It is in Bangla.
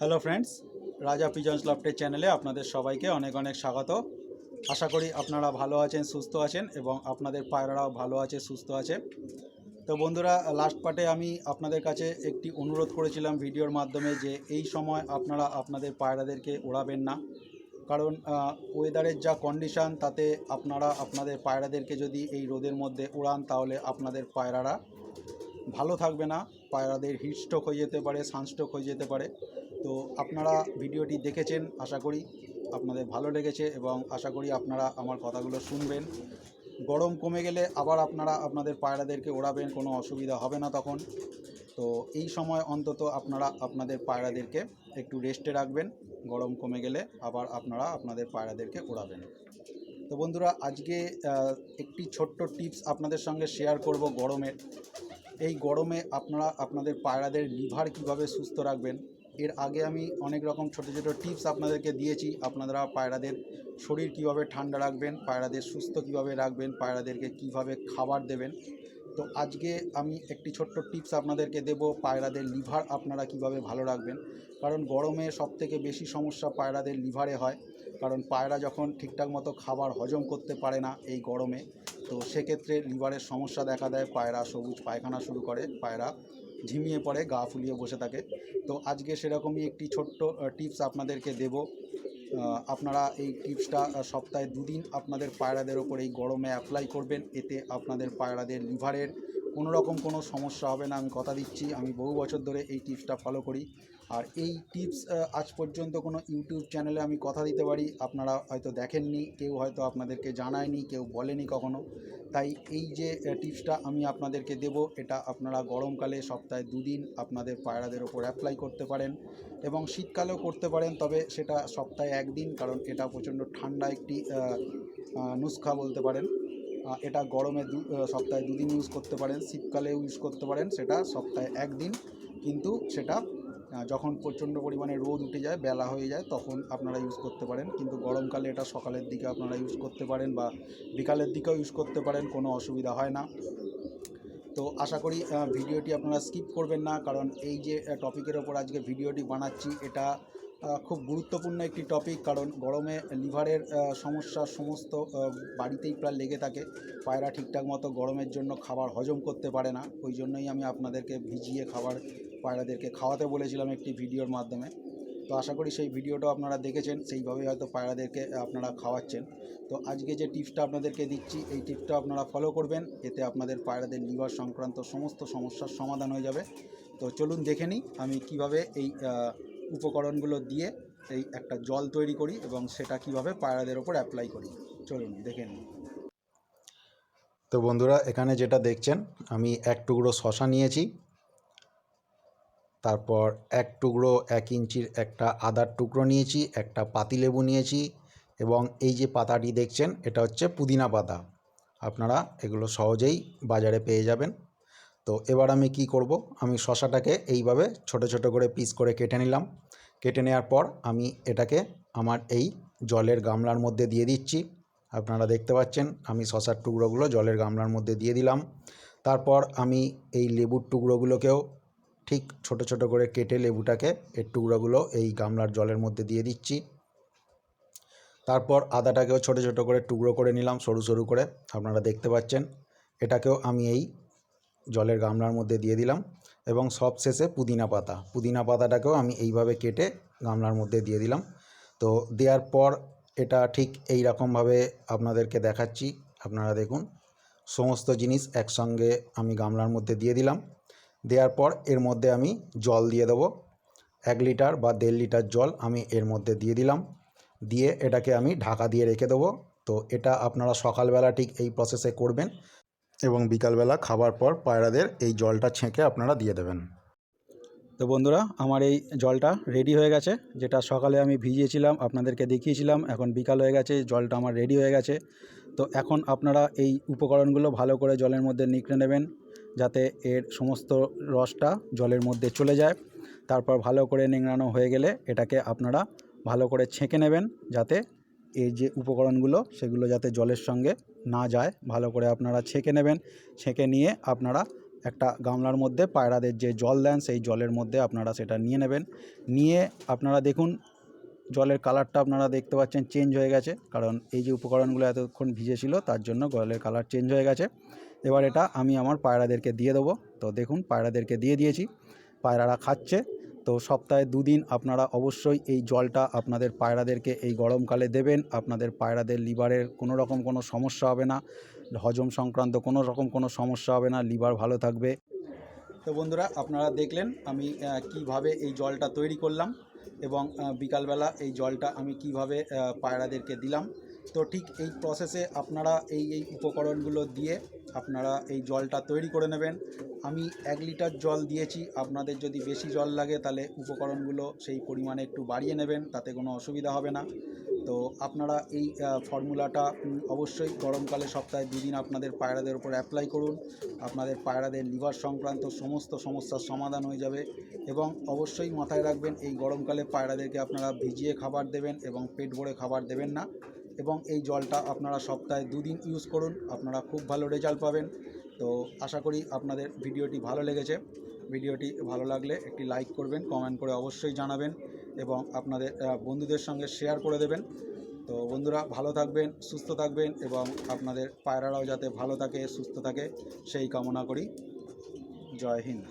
হ্যালো ফ্রেন্ডস রাজা পিজন্স লফটের চ্যানেলে আপনাদের সবাইকে অনেক অনেক স্বাগত। আশা করি আপনারা ভালো আছেন, সুস্থ আছেন এবং আপনাদের পায়রারাও ভালো আছে, সুস্থ আছে। তো বন্ধুরা লাস্ট পার্টে আমি আপনাদের কাছে একটি অনুরোধ করেছিলাম ভিডিওর মাধ্যমে যে এই সময় আপনারা আপনাদের পায়রাদেরকে ওড়াবেন না। কারণ ওয়েদারের যা কন্ডিশান তাতে আপনারা আপনাদের পায়রাদেরকে যদি এই রোদের মধ্যে উড়ান তাহলে আপনাদের পায়রারা ভালো থাকবে না। পায়রাদের হিটস্ট্রোক হয়ে যেতে পারে, সানস্ট্রোক হয়ে যেতে পারে। তো আপনারা ভিডিওটি দেখেছেন, আশা করি আপনাদের ভালো লেগেছে এবং আশা করি আপনারা আমার কথাগুলো শুনবেন। গরম কমে গেলে আবার আপনারা আপনাদের পায়রাদেরকে ওড়াবেন, কোনো অসুবিধা হবে না তখন। তো এই সময় অন্তত আপনারা আপনাদের পায়রাদেরকে একটু রেস্টে রাখবেন, গরম কমে গেলে আবার আপনারা আপনাদের পায়রাদেরকে ওড়াবেন। তো বন্ধুরা, আজকে একটি ছোট্ট টিপস আপনাদের সঙ্গে শেয়ার করব গরমের এই গরমে আপনারা আপনাদের পায়রাদের লিভার কীভাবে সুস্থ রাখবেন এর আগে আমি অনেক রকম ছোটো ছোটো টিপস আপনাদেরকে দিয়েছি। আপনারা পায়রাদের শরীর কীভাবে ঠান্ডা রাখবেন, পায়রাদের সুস্থ কীভাবে রাখবেন, পায়রাদেরকে কীভাবে খাবার দেবেন। তো আজকে আমি একটি ছোট্ট টিপস আপনাদেরকে দেব, পায়রাদের লিভার আপনারা কীভাবে ভালো রাখবেন। কারণ গরমে সবথেকে বেশি সমস্যা পায়রাদের লিভারে হয়। কারণ পায়রা যখন ঠিকঠাক মতো খাবার হজম করতে পারে না এই গরমে, তো সেক্ষেত্রে লিভারের সমস্যা দেখা দেয়, পায়রা সবুজ পায়খানা শুরু করে, পায়রা ঝিমিয়ে পড়ে, গা ফুলিয়ে বসে থাকে। তো আজকে সেরকমই একটি ছোট্ট টিপস আপনাদেরকে দেব। আপনারা এই টিপসটা সপ্তাহে দুদিন আপনাদের পায়রাদের ওপর এই গরমে অ্যাপ্লাই করবেন। এতে আপনাদের পায়রাদের লিভারের কোনো রকম কোনো সমস্যা হবে না। আমি কথা দিচ্ছি, আমি বহু বছর ধরে এই টিপসটা ফলো করি। আর এই টিপস আজ পর্যন্ত কোনো ইউটিউব চ্যানেলে আমি কথা দিতে পারি। আপনারা হয়তো দেখেননি কেউ হয়তো আপনাদেরকে জানায়নি কেউ বলেনি কখনো। তাই এই যে টিপসটা আমি আপনাদেরকে দেব এটা আপনারা গরমকালে সপ্তাহে দুদিন আপনাদের পায়রাদের ওপর অ্যাপ্লাই করতে পারেন এবং শীতকালেও করতে পারেন তবে সেটা সপ্তাহে একদিন কারণ এটা প্রচণ্ড ঠান্ডা একটি আহ, বলতে পারেন। এটা গরমে দু সপ্তাহে দুদিন ইউজ করতে পারেন শীতকালেও ইউজ করতে পারেন সেটা সপ্তাহে একদিন। কিন্তু সেটা যখন প্রচণ্ড পরিমাণে রোদ উঠে যায়, বেলা হয়ে যায়, তখন আপনারা ইউজ করতে পারেন। কিন্তু গরমকালে এটা সকালের দিকে আপনারা ইউজ করতে পারেন বা বিকালের দিকেও ইউজ করতে পারেন, কোনো অসুবিধা হয় না। তো আশা করি ভিডিওটি আপনারা স্কিপ করবেন না, কারণ এই যে টপিকের ওপর আজকে ভিডিওটি বানাচ্ছি, এটা খুব গুরুত্বপূর্ণ একটি টপিক কারণ গরমে লিভারের সমস্যা সমস্ত বাড়িতেই প্রায় লেগে থাকে। পায়রা ঠিকঠাক মতো গরমের জন্য খাবার হজম করতে পারে না। ওই জন্যই আমি আপনাদেরকে ভিজিয়ে খাবার পায়রাদেরকে খাওয়াতে বলেছিলাম একটি ভিডিওর মাধ্যমে। তো আশা করি সেই ভিডিওটা আপনারা দেখেছেন, সেইভাবেই হয়তো পায়রাদেরকে আপনারা খাওয়াচ্ছেন। তো আজকে যে টিপসটা আপনাদেরকে দিচ্ছি, এই টিপসটা আপনারা ফলো করবেন, এতে আপনাদের পায়রাদের লিভার সংক্রান্ত সমস্ত সমস্যার সমাধান হয়ে যাবে। তো চলুন দেখে নিই আমি কীভাবে এই উপকরণগুলো দিয়ে এই একটা জল তৈরি করি এবং সেটা কীভাবে পায়রাদের ওপর অ্যাপ্লাই করি। চলুন দেখে নিই। তো বন্ধুরা, এখানে যেটা দেখছেন, আমি এক টুকরো শশা নিয়েছি। তারপর এক টুকরো এক ইঞ্চির একটা আদার টুকরো নিয়েছি, একটা পাতিলেবু নিয়েছি এবং এই যে পাতাটি দেখছেন, এটা হচ্ছে পুদিনা পাতা। আপনারা এগুলো সহজেই বাজারে পেয়ে যাবেন। তো এবার আমি কি করব, আমি শশাটাকে এইভাবে ছোট ছোট করে পিস করে কেটে নিলাম। কেটে নেওয়ার পর আমি এটাকে আমার এই জলের গামলার মধ্যে দিয়ে দিচ্ছি। আপনারা দেখতে পাচ্ছেন, আমি শশার টুকরোগুলো জলের গামলার মধ্যে দিয়ে দিলাম। তারপর আমি এই লেবুর টুকরোগুলোকেও ঠিক ছোট ছোট করে কেটে লেবুটাকে এর টুকরোগুলো এই গামলার জলের মধ্যে দিয়ে দিচ্ছি। তারপর আদাটাকেও ছোট ছোট করে টুকরো করে নিলাম সরু সরু করে। আপনারা দেখতে পাচ্ছেন, এটাকেও আমি এই জলের গামলার মধ্যে দিয়ে দিলাম এবং সব শেষে পুদিনা পাতা। পুদিনা পাতাটাকেও আমি এইভাবে কেটে গামলার মধ্যে দিয়ে দিলাম। তো দেওয়ার পর এটা ঠিক এই রকমভাবে আপনাদেরকে দেখাচ্ছি। আপনারা দেখুন, সমস্ত জিনিস একসঙ্গে আমি গামলার মধ্যে দিয়ে দিলাম। দেওয়ার পর এর মধ্যে আমি জল দিয়ে দেবো। এক লিটার বা দেড় লিটার জল আমি এর মধ্যে দিয়ে দিলাম। দিয়ে এটাকে আমি ঢাকা দিয়ে রেখে দেবো। তো এটা আপনারা সকালবেলা ঠিক এই প্রসেসে করবেন এবং বিকালবেলা খাবার পর পায়রাদের এই জলটা ছেঁকে আপনারা দিয়ে দেবেন। তো বন্ধুরা, আমার এই জলটা রেডি হয়ে গেছে, যেটা সকালে আমি ভিজিয়েছিলাম, আপনাদেরকে দেখিয়েছিলাম। এখন বিকাল হয়ে গেছে, জলটা আমার রেডি হয়ে গেছে। তো এখন আপনারা এই উপকরণগুলো ভালো করে জলের মধ্যে নিকড়ে নেবেন। যাতে এর সমস্ত রসটা জলের মধ্যে চলে যায়। তারপর ভালো করে নিংড়ানো হয়ে গেলে এটাকে আপনারা ভালো করে ছেঁকে নেবেন যাতে এই যে উপকরণগুলো, সেগুলো যাতে জলের সঙ্গে না যায়। ভালো করে আপনারা ছেঁকে নেবেন। ছেঁকে নিয়ে আপনারা একটা গামলার মধ্যে পায়রাদের যে জল দেন, সেই জলের মধ্যে আপনারা সেটা নিয়ে নেবেন। নিয়ে আপনারা দেখুন, জলের কালারটা আপনারা দেখতে পাচ্ছেন চেঞ্জ হয়ে গেছে। কারণ এই যে উপকরণগুলো এতক্ষণ ভিজে ছিল তার জন্য জলের কালার চেঞ্জ হয়ে গেছে। এবার এটা আমি আমার পায়রাদেরকে দিয়ে দেবো। তো দেখুন, পায়রাদেরকে দিয়ে দিয়েছি। পায়রারা খাচ্ছে। তো সপ্তাহে দুদিন আপনারা অবশ্যই এই জলটা আপনাদের পায়রাদেরকে এই গরমকালে দেবেন। আপনাদের পায়রাদের লিভারের কোনো রকম কোনো সমস্যা হবে না। হজম সংক্রান্ত কোনো রকম কোনো সমস্যা হবে না। লিভার ভালো থাকবে। তো বন্ধুরা, আপনারা দেখলেন আমি কীভাবে এই জলটা তৈরি করলাম এবং বিকালবেলা এই জলটা আমি কীভাবে পায়রাদেরকে দিলাম। তো ঠিক এই প্রসেসে আপনারা এই এই উপকরণগুলো দিয়ে আপনারা এই জলটা তৈরি করে নেবেন। আমি এক লিটার জল দিয়েছি, আপনাদের যদি বেশি জল লাগে তাহলে উপকরণগুলো সেই পরিমাণে একটু বাড়িয়ে নেবেন, তাতে কোনো অসুবিধা হবে না। তো আপনারা এই ফর্মুলাটা অবশ্যই গরমকালে সপ্তাহে দুদিন আপনাদের পায়রাদের উপর অ্যাপ্লাই করুন। আপনাদের পায়রাদের লিভার সংক্রান্ত সমস্ত সমস্যার সমাধান হয়ে যাবে এবং অবশ্যই মাথায় রাখবেন, এই গরমকালে পায়রাদেরকে আপনারা ভিজিয়ে খাবার দেবেন এবং পেট ভরে খাবার দেবেন না। এবং এই জলটা আপনারা সপ্তাহে দুদিন ইউজ করুন, আপনারা খুব ভালো রেজাল্ট পাবেন। তো আশা করি আপনাদের ভিডিওটি ভালো লেগেছে। ভিডিওটি ভালো লাগলে একটি লাইক করবেন কমেন্ট করে অবশ্যই জানাবেন এবং আপনাদের বন্ধুদের সঙ্গে শেয়ার করে দেবেন। তো বন্ধুরা, ভালো থাকবেন, সুস্থ থাকবেন এবং আপনাদের পায়রারাও যাতে ভালো থাকে, সুস্থ থাকে, সেই কামনা করি। জয় হিন্দ।